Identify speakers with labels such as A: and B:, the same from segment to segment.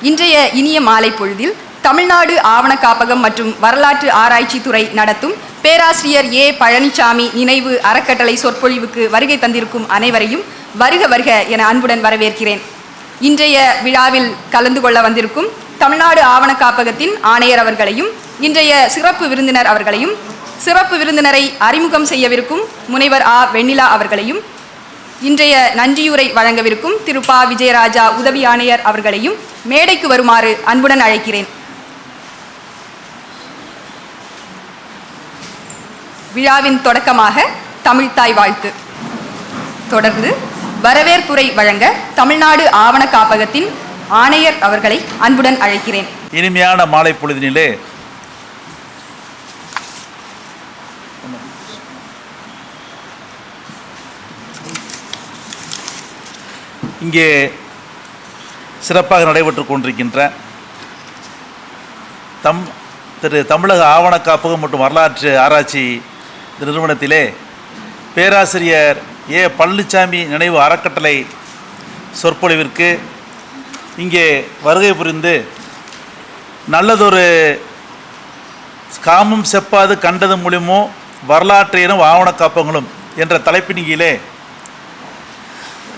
A: இன்றைய இனிய மாலை பொழுதில் தமிழ்நாடு ஆவண காப்பகம் மற்றும் வரலாற்று ஆராய்ச்சி துறை நடத்தும் பேராசிரியர் ஏ பழனிசாமி நினைவு அறக்கட்டளை சொற்பொழிவுக்கு வருகை தந்திருக்கும் அனைவரையும் வருக வருக என அன்புடன் வரவேற்கிறேன். இன்றைய விழாவில் கலந்து கொள்ள வந்திருக்கும் தமிழ்நாடு ஆவண காப்பகத்தின் ஆணையர் அவர்களையும் இன்றைய சிறப்பு விருந்தினர் அவர்களையும் சிறப்பு விருந்தினரை அறிமுகம் செய்யவிருக்கும் முனைவர் ஆ. வெண்ணிலா அவர்களையும் இன்றைய நன்றியுரை வழங்கவிருக்கும் திரு பா. விஜயராஜா உதவி ஆணையர் அவர்களையும் மேடைக்கு வருமாறு அன்புடன் அழைக்கிறேன். விழாவின் தொடக்கமாக தமிழ்த்தாய் வாழ்த்து. தொடர்ந்து வரவேற்புரை வழங்க தமிழ்நாடு ஆவண காப்பகத்தின் ஆணையர் அவர்களை அன்புடன் அழைக்கிறேன்.
B: இனிமையான மாலை பொழுதினிலே இங்கே சிறப்பாக நடைபெற்று கொண்டிருக்கின்ற தம் திரு தமிழக ஆவண காப்பகம் மற்றும் வரலாற்று ஆராய்ச்சி நிறுவனத்திலே பேராசிரியர் ஏ. பழனிசாமி நினைவு அறக்கட்டளை சொற்பொழிவிற்கு இங்கே வருகை புரிந்து நல்லதொரு காமம் செப்பாது கண்டது மூலியமோ வரலாற்றையினும் ஆவண காப்பங்களும் என்ற தலைப்பின் கீழே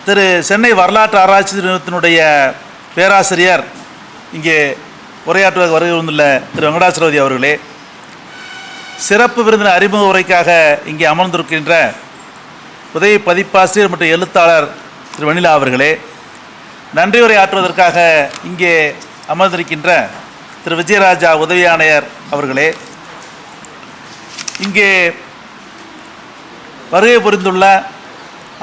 B: திரு சென்னை வரலாற்று ஆராய்ச்சி நிறுவனத்தினுடைய பேராசிரியர் இங்கே உரையாற்றுவதற்கு வருகை வந்துள்ள திரு வெங்கடாச்சலபதி அவர்களே சிறப்பு விருந்தினர் அறிமுக உரைக்காக இங்கே அமர்ந்திருக்கின்ற உதவி பதிப்பாசிரியர் மற்றும் எழுத்தாளர் திரு வெண்ணிலா அவர்களே நன்றி உரை ஆற்றுவதற்காக இங்கே அமர்ந்திருக்கின்ற திரு விஜயராஜா உதவி ஆணையர் அவர்களே இங்கே வருகை புரிந்துள்ள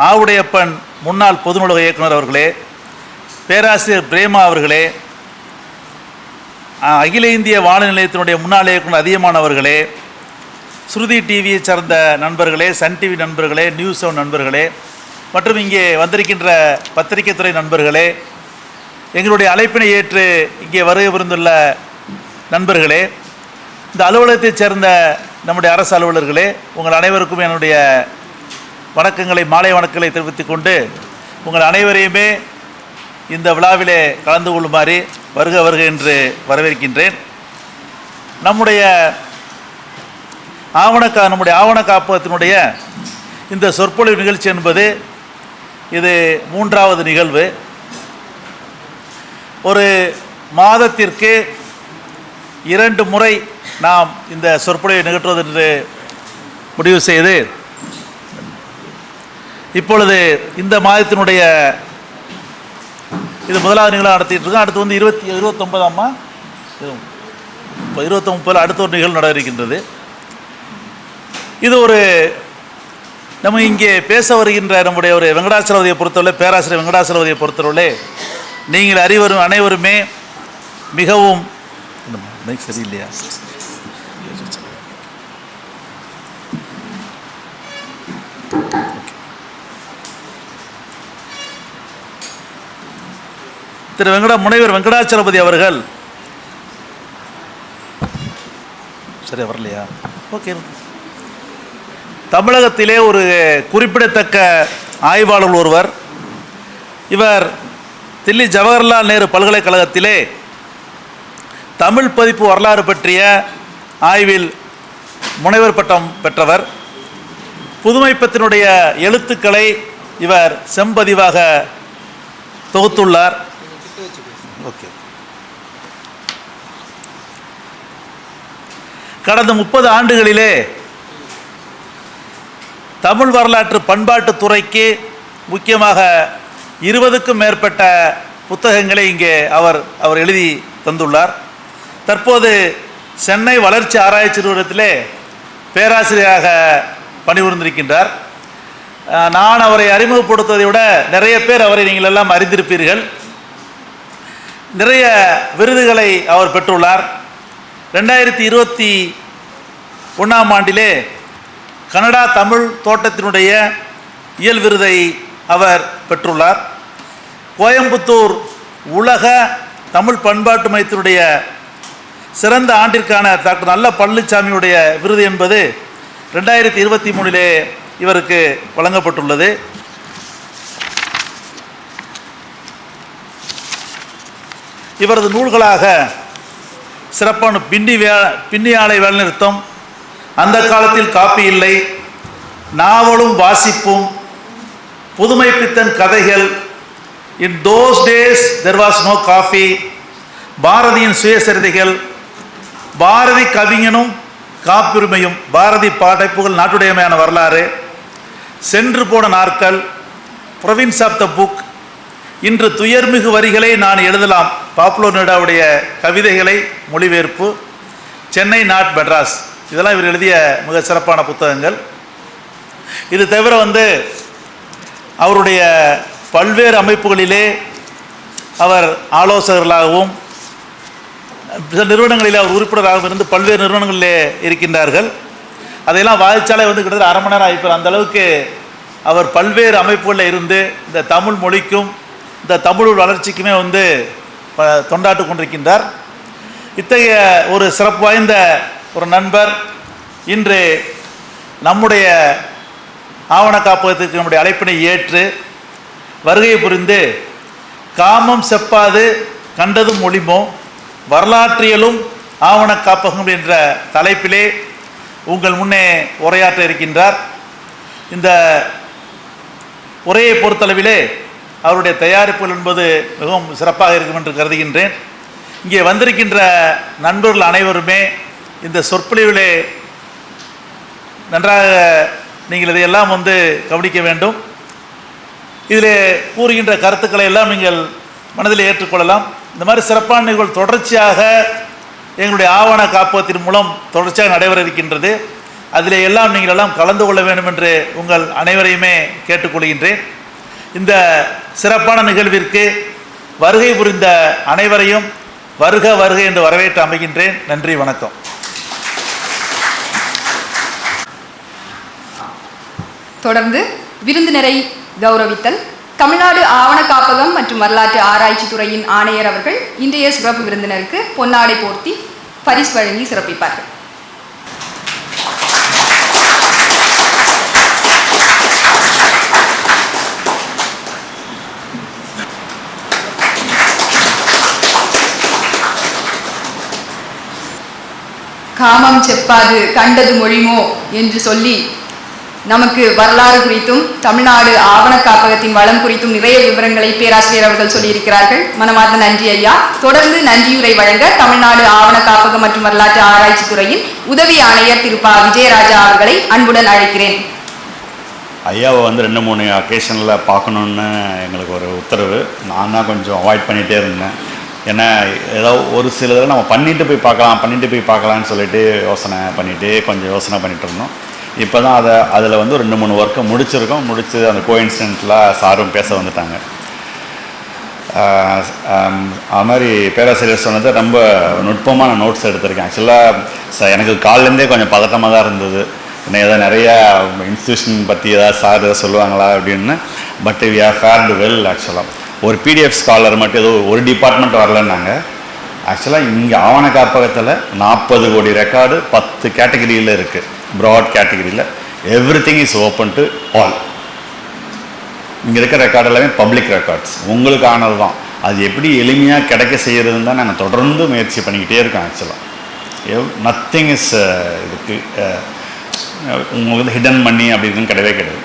B: ஆவுடையப்பன் முன்னாள் பொது நூலக இயக்குனர் அவர்களே பேராசிரியர் பிரேமா அவர்களே அகில இந்திய வானொலி நிலையத்தினுடைய முன்னாள் இயக்குனர் அதிகமானவர்களே ஸ்ருதி டிவியை சார்ந்த நண்பர்களே சன் டிவி நண்பர்களே நியூஸ் செவன் நண்பர்களே மற்றும் இங்கே வந்திருக்கின்ற பத்திரிகை துறை நண்பர்களே எங்களுடைய அழைப்பினை ஏற்று இங்கே வருகை புரிந்துள்ள நண்பர்களே இந்த அலுவலகத்தைச் சேர்ந்த நம்முடைய அரசு அலுவலர்களே உங்கள் அனைவருக்கும் என்னுடைய வணக்கங்களை மாலை வணக்கங்களை தெரிவித்துக் கொண்டு உங்கள் அனைவரையுமே இந்த விழாவிலே கலந்து கொள்ளுமாறு வருக வருக என்று வரவேற்கின்றேன். நம்முடைய ஆவணக்கா நம்முடைய ஆவண காப்பகத்தினுடைய இந்த சொற்பொழிவு நிகழ்ச்சி என்பது இது மூன்றாவது நிகழ்வு. ஒரு மாதத்திற்கு இரண்டு முறை நாம் இந்த சொற்பொழிவை நிகழ்த்துவது என்று முடிவு செய்து இப்பொழுது இந்த மாதத்தினுடைய இது முதலாவது நிகழ்வு நடத்திட்டு இருக்கோம். அடுத்து வந்து இருபத்தி இருபத்தொன்பதாம்மா? இப்போ இருபத்தொம்பதில் அடுத்த ஒரு நிகழ்வு நட இருக்கின்றது இது ஒரு நம்ம இங்கே பேச வருகின்ற நம்முடைய ஒரு வெங்கடாச்சலவதியை பொறுத்தவரை பேராசிரியர் வெங்கடாச்சலவதியை பொறுத்தவரை நீங்கள் அறிவரும் அனைவருமே மிகவும் சரியில்லையா Thank you. திரு வெங்கட முனைவர் வெங்கடாச்சலபதி அவர்கள். சரி வரலையா? ஓகே தமிழகத்திலே ஒரு குறிப்பிடத்தக்க ஆய்வாளர் ஒருவர். இவர் தில்லி ஜவஹர்லால் நேரு பல்கலைக்கழகத்திலே தமிழ் பதிப்பு வரலாறு பற்றிய ஆய்வில் முனைவர் பட்டம் பெற்றவர். புதுமைப்பத்தினுடைய எழுத்துக்களை இவர் செம்பதிவாக தொகுத்துள்ளார். ஓகே கடந்த முப்பது ஆண்டுகளிலே தமிழ் வரலாற்று பண்பாட்டுத் துறைக்கு முக்கியமாக இருபதுக்கும் மேற்பட்ட புத்தகங்களை இங்கே அவர் அவர் எழுதி தந்துள்ளார். தற்போது சென்னை வளர்ச்சி ஆராய்ச்சி நிறுவனத்திலே பேராசிரியராக பணிபுரிந்திருக்கின்றார். நான் அவரை அறிமுகப்படுத்துவதை விட நிறைய பேர் அவரை நீங்கள் எல்லாம் அறிந்திருப்பீர்கள். நிறைய விருதுகளை அவர் பெற்றுள்ளார். ரெண்டாயிரத்தி இருபத்தி ஒன்றாம் ஆண்டிலே கனடா தமிழ் தோட்டத்தினுடைய இயல் விருதை அவர் பெற்றுள்ளார். கோயம்புத்தூர் உலக தமிழ் பண்பாட்டு மையத்தினுடைய சிறந்த ஆண்டிற்கான டாக்டர் நல்ல பழனிசாமியுடைய விருது என்பது ரெண்டாயிரத்தி இருபத்தி மூணிலே இவருக்கு வழங்கப்பட்டுள்ளது. இவரது நூல்களாக சிறப்பான பின்னி வே பின்னி ஆலை வேலைநிறுத்தம் அந்த காலத்தில் காப்பி இல்லை நாவலும் வாசிப்பும் புதுமைப்பித்தன் கதைகள் in those days there was no coffee பாரதியின் சுயசரிதைகள் பாரதி கவிஞனும் காப்புரிமையும் பாரதி படைப்புகள் நாட்டுடையமையான வரலாறு சென்று போன நாட்கள் ப்ரொவின்ஸ் ஆஃப் த புக் இன்று துயர்மிகு வரிகளை நான் எழுதலாம். பாப்புலர் கவிதைகளை மொழிபெயர்ப்பு சென்னை நாட் மெட்ராஸ். இதெல்லாம் இவர் எழுதிய மிக சிறப்பான புத்தகங்கள். இது தவிர வந்து அவருடைய பல்வேறு அமைப்புகளிலே அவர் ஆலோசகர்களாகவும் சில நிறுவனங்களில் அவர் உறுப்பினராகவும் இருந்து பல்வேறு நிறுவனங்களிலே இருக்கின்றார்கள். அதையெல்லாம் வாதிச்சாலே வந்து கிட்டத்தட்ட அரை மணி நேரம் ஆகிப்பார் அந்தளவுக்கு அவர் பல்வேறு அமைப்புகளில் இருந்து இந்த தமிழ் மொழிக்கும் இந்த தமிழ் வளர்ச்சிக்குமே வந்து தொண்டாட்டு கொண்டிருக்கின்றார். இத்தகைய ஒரு சிறப்பு வாய்ந்த ஒரு நண்பர் இன்று நம்முடைய ஆவண காப்பகத்திற்கு நம்முடைய அழைப்பினை ஏற்று வருகை புரிந்து காமம் செப்பாது கண்டதும் ஒளிமோ வரலாற்றியலும் ஆவண காப்பகம் என்ற தலைப்பிலே உங்கள் முன்னே உரையாற்ற இருக்கின்றார். இந்த உரையை பொறுத்தளவிலே அவருடைய தயாரிப்புகள் என்பது மிகவும் சிறப்பாக இருக்கும் என்று கருதுகின்றேன். இங்கே வந்திருக்கின்ற நண்பர்கள் அனைவருமே இந்த சொற்பொழிவிலே நன்றாக நீங்கள் இதையெல்லாம் வந்து கவனிக்க வேண்டும். இதில் கூறுகின்ற கருத்துக்களை எல்லாம் நீங்கள் மனதில் ஏற்றுக்கொள்ளலாம். இந்த மாதிரி சிறப்பான நிகழ்வு தொடர்ச்சியாக எங்களுடைய ஆவண காப்பகத்தின் மூலம் தொடர்ச்சியாக நடைபெற இருக்கின்றது அதிலே எல்லாம் நீங்கள் எல்லாம் கலந்து கொள்ள வேண்டும் என்று உங்கள் அனைவரையுமே கேட்டுக்கொள்கின்றேன். இந்த சிறப்பான நிகழ்விற்கு வருகை புரிந்த அனைவரையும் வருக வருக என்று வரவேற்று அமைகின்றேன். நன்றி வணக்கம்.
A: தொடர்ந்து விருந்தினரை கௌரவித்தல் தமிழ்நாடு ஆவண காப்பகம் மற்றும் வரலாற்று ஆராய்ச்சி துறையின் ஆணையர் அவர்கள் இன்றைய சிறப்பு விருந்தினருக்கு பொன்னாடை போர்த்தி பரிசு வழங்கி சிறப்பிப்பார்கள். காமம் செப்பாது கண்டது மொழிமோ என்று சொல்லி நமக்கு வரலாறு குறித்தும் தமிழ்நாடு ஆவண காப்பகத்தின் வளம் குறித்தும் நிறைய விவரங்களை பேராசிரியர் அவர்கள் சொல்லியிருக்கிறார்கள். மனமார்ந்த நன்றி ஐயா. தொடர்ந்து நன்றியுரை வழங்க தமிழ்நாடு ஆவண காப்பகம் மற்றும் வரலாற்று ஆராய்ச்சி துறையின் உதவி ஆணையர் திரு விஜயராஜா அவர்களை அன்புடன் அழைக்கிறேன்.
C: ஐயாவை வந்து ரெண்டு மூணு அக்கேஷனில் பார்க்கணுன்னு எங்களுக்கு ஒரு உத்தரவு. நான் தான் கொஞ்சம் அவாய்ட் பண்ணிகிட்டே இருந்தேன். ஏன்னா ஏதோ ஒரு சில இதில் நம்ம பண்ணிட்டு போய் பார்க்கலாம் பண்ணிட்டு போய் பார்க்கலான்னு சொல்லிட்டு யோசனை பண்ணிவிட்டு கொஞ்சம் யோசனை பண்ணிட்டு இருந்தோம். இப்போ தான் அதை அதில் வந்து ரெண்டு மூணு ஒர்க்கை முடிச்சிருக்கோம். முடித்து அந்த கோயின்சிடென்ட்டில் சாரும் பேச வந்துட்டாங்க. அது மாதிரி பேராசிரியர் சொன்னது ரொம்ப நுட்பமாக நான் நோட்ஸ் எடுத்திருக்கேன் ஆக்சுவலாக எனக்கு காலிலேருந்தே கொஞ்சம் பதட்டமாக தான் இருந்தது. என்ன ஏதோ நிறையா இன்ஸ்டியூஷன் பற்றி ஏதாவது சார் ஏதாவது சொல்லுவாங்களா அப்படின்னு. But we are fared well ஆக்சுவலாக ஒரு பிடிஎஃப் ஸ்காலர் மட்டும் ஏதோ ஒரு டிபார்ட்மெண்ட் வரலன்னாங்க. ஆக்சுவலாக இங்கே ஆவண காப்பகத்தில் நாற்பது கோடி ரெக்கார்டு பத்து கேட்டகரியில் இருக்குது ப்ராட் கேட்டகரியில் everything is open to all இங்கே இருக்கிற ரெக்கார்டு எல்லாமே பப்ளிக் ரெக்கார்ட்ஸ் உங்களுக்கானது தான். அது எப்படி எளிமையாக கிடைக்க செய்கிறதுன்னு தான் நாங்கள் தொடர்ந்து முயற்சி பண்ணிக்கிட்டே இருக்கோம் ஆக்சுவலாக எவ் நத்திங் இஸ் இதுக்கு uh, உங்களுக்கு வந்து ஹிடன் பண்ணி அப்படி கிடையவே கிடையாது.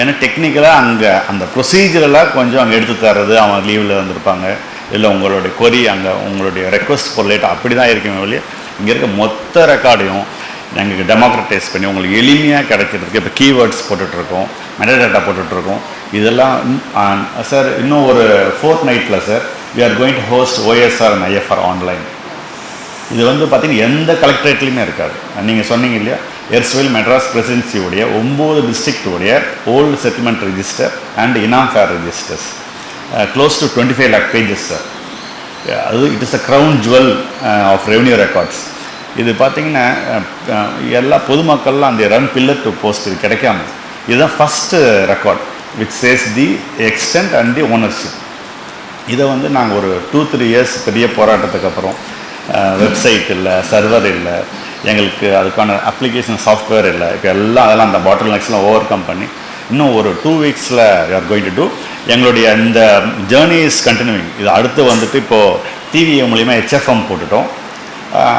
C: ஏன்னா டெக்னிக்கலாக அங்கே அந்த ப்ரொசீஜரெல்லாம் கொஞ்சம் அங்கே எடுத்து தர்றது அவங்க லீவில் வந்திருப்பாங்க. இல்லை உங்களுடைய கொரி அங்கே உங்களுடைய ரெக்வஸ்ட் பொருளேட் அப்படி தான் இருக்குமே வெளியே இங்கே இருக்க மொத்த ரெக்கார்டையும் நாங்கள் டெமோக்ரட்டைஸ் பண்ணி உங்களுக்கு எளிமையாக கிடைக்கிறதுக்கு இப்போ கீவேர்ட்ஸ் போட்டுட்ருக்கோம் மெட்டடேட்டா போட்டுட்ருக்கோம். இதெல்லாம் சார் இன்னும் ஒரு ஃபோர்த் நைட்டில் sir we are going to host OSR and IFR online இது வந்து பார்த்திங்கன்னா எந்த கலெக்டரேட்லேயுமே இருக்காது. நீங்கள் சொன்னீங்க இல்லையா? எர்ஸ்வெல் மெட்ராஸ் பிரசிடென்சியுடைய ஒம்பது டிஸ்ட்ரிக்டுடைய old settlement register and Inam fair registers close to twenty five lakh pages sir அது it is a crown jewel of revenue records இது பார்த்திங்கன்னா uh, uh, எல்லா பொதுமக்கள்லாம் அந்த ரன் பில்லர் டு போஸ்ட் இது கிடைக்காம இதுதான் first record which says the extent and the ownership இதை வந்து நாங்கள் ஒரு டூ த்ரீ இயர்ஸ் பெரிய போராட்டத்துக்கு அப்புறம் வெப்சைட் இல்லை சர்வர் இல்லை எங்களுக்கு அதுக்கான அப்ளிகேஷன் சாஃப்ட்வேர் இல்லை. இப்போ எல்லாம் அதெல்லாம் அந்த பாட்டில் நெக்ஸ்லாம் ஓவர் கம் பண்ணி இன்னும் ஒரு டூ வீக்ஸில் யூஆர் கோயிங் டு டூ எங்களுடைய இந்த ஜேர்னி இஸ் கண்டினியூவிங் இது அடுத்து வந்துட்டு இப்போது டிவி மூலிமா ஹெச்எஃப்எம் போட்டுட்டோம்.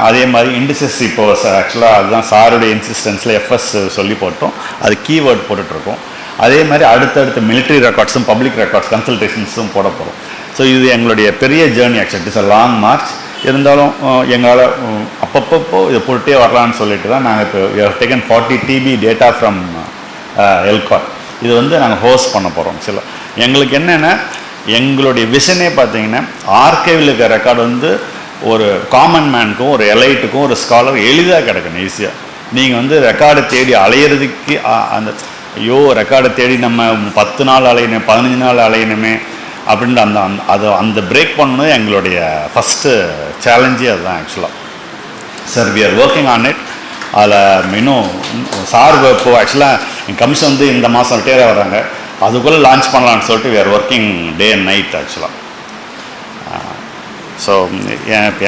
C: அதே மாதிரி இண்டிசஸ் இப்போ ஆக்சுவலாக அதுதான் சாருடைய இன்சிஸ்டன்ஸில் எஃப்எஸ் சொல்லி போட்டோம். அது கீவேர்ட் போட்டுட்ருக்கோம். அதே மாதிரி அடுத்தடுத்த மிலிட்டரி ரெக்கார்ட்ஸும் பப்ளிக் ரெக்கார்ட்ஸ் கன்சல்டேஷன்ஸும் போட போகிறோம் ஸோ இது எங்களுடைய பெரிய journey actually it's a long march இருந்தாலும் எங்களால் அப்பப்போ இதை போட்டுட்டே வரலான்னு சொல்லிட்டு தான் நாங்கள் இப்போ taken forty TB data from Elgar இது வந்து நாங்கள் ஹோஸ்ட் பண்ண போகிறோம் சில எங்களுக்கு என்னென்னா எங்களுடைய விஷனே பார்த்தீங்கன்னா ஆர்கைவில் இருக்கிற ரெக்கார்டு வந்து ஒரு காமன் மேனுக்கும் ஒரு எலைட்டுக்கும் ஒரு ஸ்காலர் எளிதாக கிடைக்கணும் ஈஸியாக நீங்கள் வந்து ரெக்கார்டை தேடி அலையிறதுக்கு அந்த ஐயோ ரெக்கார்டை தேடி நம்ம பத்து நாள் அலையணும் பதினஞ்சு நாள் அலையணுமே அப்படின்ட்டு அந்த அந்த அது அந்த பிரேக் பண்ணணும் எங்களுடைய ஃபஸ்ட்டு சேலஞ்சே அதுதான் ஆக்சுவலாக sir we are working on it அதில் இன்னும் சார் இப்போ ஆக்சுவலாக என் கமிஷன் வந்து இந்த மாதம் ரிட்டையர் வராங்க அதுக்குள்ளே லான்ச் பண்ணலான்னு சொல்லிட்டு we are working day and night ஆக்சுவலாக ஸோ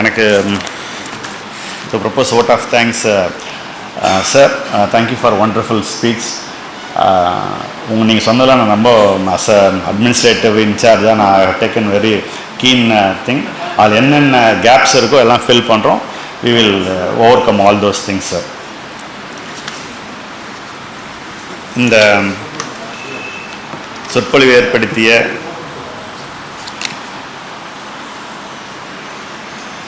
C: எனக்கு so propose vote of thanks sir thank you for wonderful speech உங்கள் நீங்கள் சொன்னதெல்லாம் நான் ரொம்ப அஸ் அட்மினிஸ்ட்ரேட்டிவ் இன்சார்ஜாக நான் டேக்கன் வெரி கீன் திங் அதில் என்னென்ன கேப்ஸ் இருக்கோ எல்லாம் ஃபில் பண்ணுறோம் we will overcome all those things sir இந்த um, சொற்பொழிவு ஏற்படுத்திய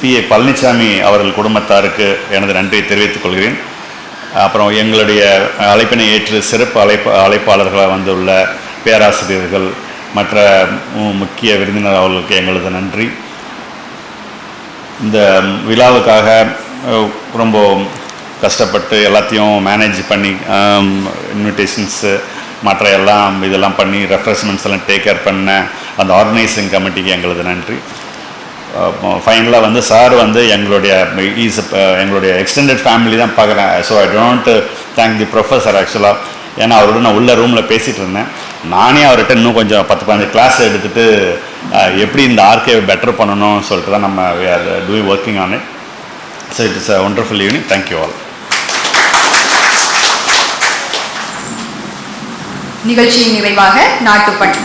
C: பி ஏ பழனிசாமி அவர்கள் குடும்பத்தாருக்கு எனது நன்றியை தெரிவித்துக் கொள்கிறேன். அப்புறம் எங்களுடைய அழைப்பினை ஏற்று சிறப்பு அழைப்ப அழைப்பாளர்களாக வந்துள்ள பேராசிரியர்கள் மற்ற முக்கிய விருந்தினர் அவர்களுக்கு எங்களது நன்றி. இந்த விழாவுக்காக ரொம்ப கஷ்டப்பட்டு எல்லாத்தையும் மேனேஜ் பண்ணி இன்விடேஷன்ஸு மற்ற எல்லாம் இதெல்லாம் பண்ணி ரெஃப்ரெஷ்மெண்ட்ஸ் எல்லாம் டேக் கேர் பண்ண அந்த ஆர்கனைசிங் கமிட்டிக்கு எங்களது நன்றி. ஃபைனலாக வந்து சார் வந்து எங்களுடைய இஸ் எங்களுடைய எக்ஸ்டெண்டட் ஃபேமிலி தான் பார்க்குறேன். So I don't thank the professor ஆக்சுவலாக ஏன்னா அவரோட நான் உள்ள ரூமில் பேசிகிட்டு இருந்தேன். நானே அவர்கிட்ட இன்னும் கொஞ்சம் பத்து பதினஞ்சு கிளாஸ் எடுத்துகிட்டு எப்படி இந்த ஆர்கே பெட்டர் பண்ணணும்னு சொல்லிட்டு தான் நம்ம we are too working on it so it is a wonderful evening thank you all
A: நிகழ்ச்சியின் நிறைவாக நாட்டுப்பட்டு